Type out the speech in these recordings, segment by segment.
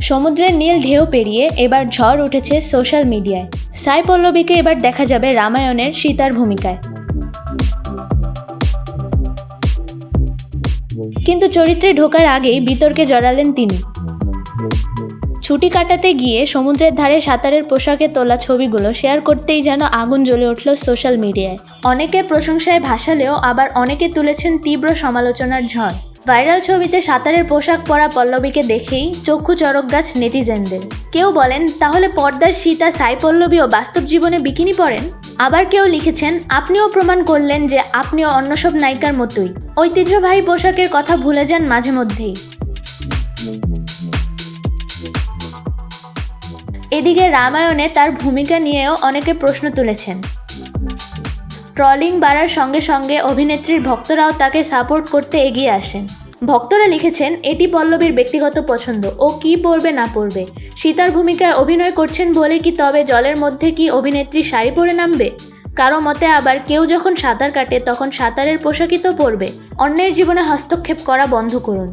সমুদ্রের নীল ঢেউ পেরিয়ে এবার ঝড় উঠেছে সোশ্যাল মিডিয়ায়। সাই পল্লবীকে এবার দেখা যাবে রামায়ণের সীতার ভূমিকায়। কিন্তু চরিত্রে ঢোকার আগেই বিতর্কে জড়ালেন তিনি। ছুটি কাটাতে গিয়ে সমুদ্রের ধারে সাঁতারের পোশাকে তোলা ছবিগুলো শেয়ার করতেই যেন আগুন জ্বলে উঠল সোশ্যাল মিডিয়ায়। অনেকে প্রশংসায় ভাসালেও আবার অনেকে তুলেছেন তীব্র সমালোচনার ঝড়। ভাইরাল ছবিতে সাঁতারের পোশাক পরা পল্লবীকে দেখেই চক্ষু চরক গাছ নেটিজেনদের। কেউ বলেন, তাহলে পর্দার সীতা সাই পল্লবীও বাস্তব জীবনে বিকিনি পরেন? আবার কেউ লিখেছেন, আপনিও প্রমাণ করলেন যে আপনিও অন্য সব নায়িকার মতোই। ঐতিহ্যবাহী পোশাকের কথা ভুলে যান মাঝে মধ্যেই। এদিকে রামায়ণে তার ভূমিকা নিয়েও অনেকে প্রশ্ন তুলেছেন। ট্রলিং বাড়ার সঙ্গে সঙ্গে অভিনেত্রীর ভক্তরাও তাকে সাপোর্ট করতে এগিয়ে আসেন। ভক্তরা লিখেছেন, এটি পল্লবীর ব্যক্তিগত পছন্দ। ও কি পরবে না পরবে সীতার ভূমিকায় অভিনয় করছেন বলে কি তবে জলের মধ্যে কি অভিনেত্রী শাড়ি পরে নামবে? কারও মতে আবার কেউ যখন সাঁতার কাটে, তখন সাঁতারের পোশাকই তো পরবে। অন্যের জীবনে হস্তক্ষেপ করা বন্ধ করুন।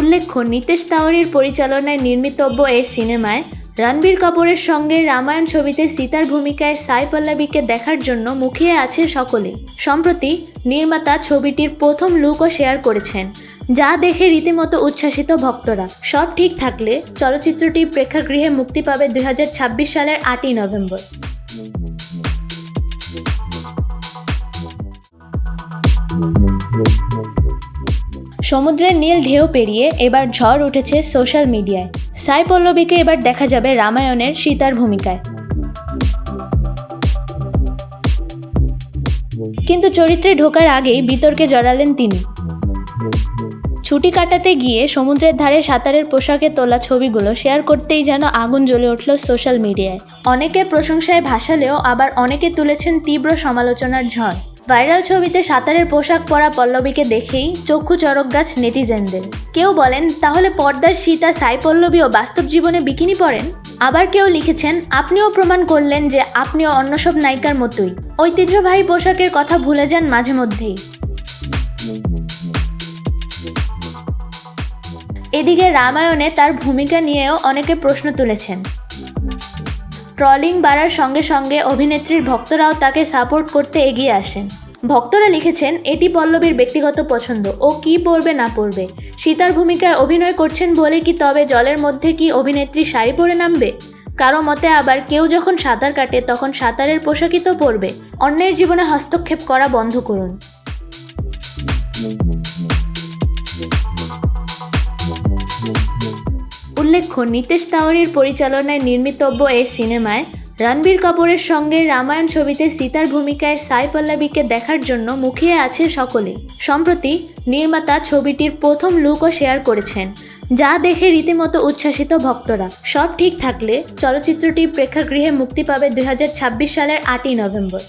উল্লেখ্য, নিতেশ তাওয়ারির পরিচালনায় নির্মিতব্য এই সিনেমায় রণবীর কাপুরের সঙ্গে রামায়ণ ছবিতে সীতার ভূমিকায় সাই পল্লবীকে দেখার জন্য মুখিয়ে আছে সকলেই। সম্প্রতি নির্মাতা ছবিটির প্রথম লুকও শেয়ার করেছেন, যা দেখে রীতিমতো উচ্ছ্বাসিত ভক্তরা। সব ঠিক থাকলে চলচ্চিত্রটি প্রেক্ষাগৃহে মুক্তি পাবে দুই হাজার ছাব্বিশ সালের আটই নভেম্বর। সমুদ্রের নীল ঢেউ পেরিয়ে এবার ঝড় উঠেছে সোশ্যাল মিডিয়ায়। সাই পল্লবীকে এবার দেখা যাবে রামায়ণের সীতার ভূমিকায়। কিন্তু চরিত্রে ঢোকার আগেই বিতর্কে জড়ালেন তিনি। ছুটি কাটাতে গিয়ে সমুদ্রের ধারে সাঁতারের পোশাকে তোলা ছবিগুলো শেয়ার করতেই যেন আগুন জ্বলে উঠল সোশ্যাল মিডিয়ায়। অনেকে প্রশংসায় ভাসালেও আবার অনেকে তুলেছেন তীব্র সমালোচনার ঝড়। ভাইরাল ছবিতে সাঁতারের পোশাক পরা পল্লবীকে দেখেই চক্ষু চরক গাছ নেটিজেনদের। কেউ বলেন, তাহলে পর্দার সীতা সাই পল্লবীও বাস্তব জীবনে বিকিনি পরেন? আবার কেউ লিখেছেন, আপনিও প্রমাণ করলেন যে আপনিও অন্য সব নায়িকার মতোই। ঐতিহ্যবাহী পোশাকের কথা ভুলে যান মাঝে মধ্যেই। এদিকে রামায়ণে তার ভূমিকা নিয়েও অনেকে প্রশ্ন তুলেছেন। ট্রলিং বাড়ার সঙ্গে সঙ্গে অভিনেত্রীর ভক্তরাও তাকে সাপোর্ট করতে এগিয়ে আসেন। ভক্তরা লিখেছেন, এটি পল্লবীর ব্যক্তিগত পছন্দ। ও কি পরবে না পরবে সীতার ভূমিকায় অভিনয় করছেন বলে কি তবে জলের মধ্যে কি অভিনেত্রী শাড়ি পরে নামবে? কারও মতে আবার কেউ যখন সাঁতার কাটে, তখন সাঁতারের পোশাকই তো পরবে। অন্যের জীবনে হস্তক্ষেপ করা বন্ধ করুন। উল্লেখ্য নিতেশ তাওয়ারির পরিচালনায় নির্মিতব্য এই সিনেমায় রণবীর কাপুরের সঙ্গে রামায়ণ ছবিতে সীতার ভূমিকায় সাই পল্লবীকে দেখার জন্য মুখিয়ে আছে সকলেই। সম্প্রতি নির্মাতা ছবিটির প্রথম লুকও শেয়ার করেছেন, যা দেখে রীতিমতো উচ্ছ্বাসিত ভক্তরা। সব ঠিক থাকলে চলচ্চিত্রটি প্রেক্ষাগৃহে মুক্তি পাবে দুই হাজার ছাব্বিশ সালের আটই নভেম্বর।